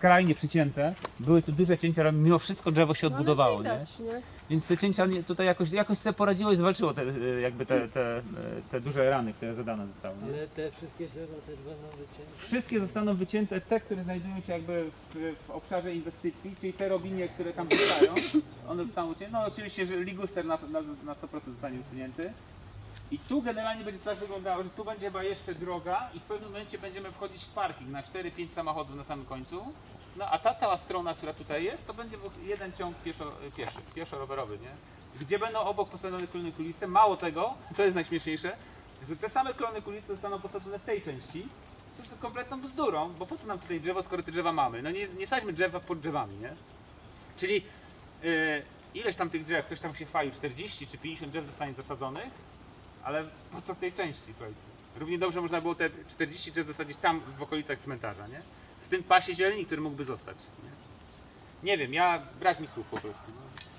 skrajnie przycięte, były tu duże cięcia, ale mimo wszystko drzewo się No, ale odbudowało, nie? widać, nie? Więc te cięcia nie, tutaj jakoś, jakoś sobie poradziło i zwalczyło te, e, jakby te, te, e, te duże rany, które zadane zostały. Nie? Ale te wszystkie drzewa też będą wycięte. Wszystkie zostaną wycięte, te, które znajdują się jakby w, w obszarze inwestycji, czyli te robinie, które tam zostają, one zostaną ucięte. No oczywiście, że liguster na, na, na 100% zostanie usunięty. I tu generalnie będzie tak wyglądało, że tu będzie chyba jeszcze droga i w pewnym momencie będziemy wchodzić w parking na 4-5 samochodów na samym końcu. No a ta cała strona, która tutaj jest, to będzie jeden ciąg pieszo, pieszy, pieszo-rowerowy, nie? Gdzie będą obok postawione klony kuliste. Mało tego, to jest najśmieszniejsze, że te same klony kuliste zostaną posadzone w tej części, to jest kompletną bzdurą, bo po co nam tutaj drzewo, skoro te drzewa mamy? No nie, nie sadźmy drzewa pod drzewami, nie? Czyli yy, ileś tam tych drzew, ktoś tam się chwalił, 40 czy 50 drzew zostanie zasadzonych, ale po co w tej części, słuchajcie? Równie dobrze można było te 40 drzew zasadzić tam w okolicach cmentarza, nie? W tym pasie zieleni, który mógłby zostać, nie? Nie wiem, ja brak mi słów po prostu. No.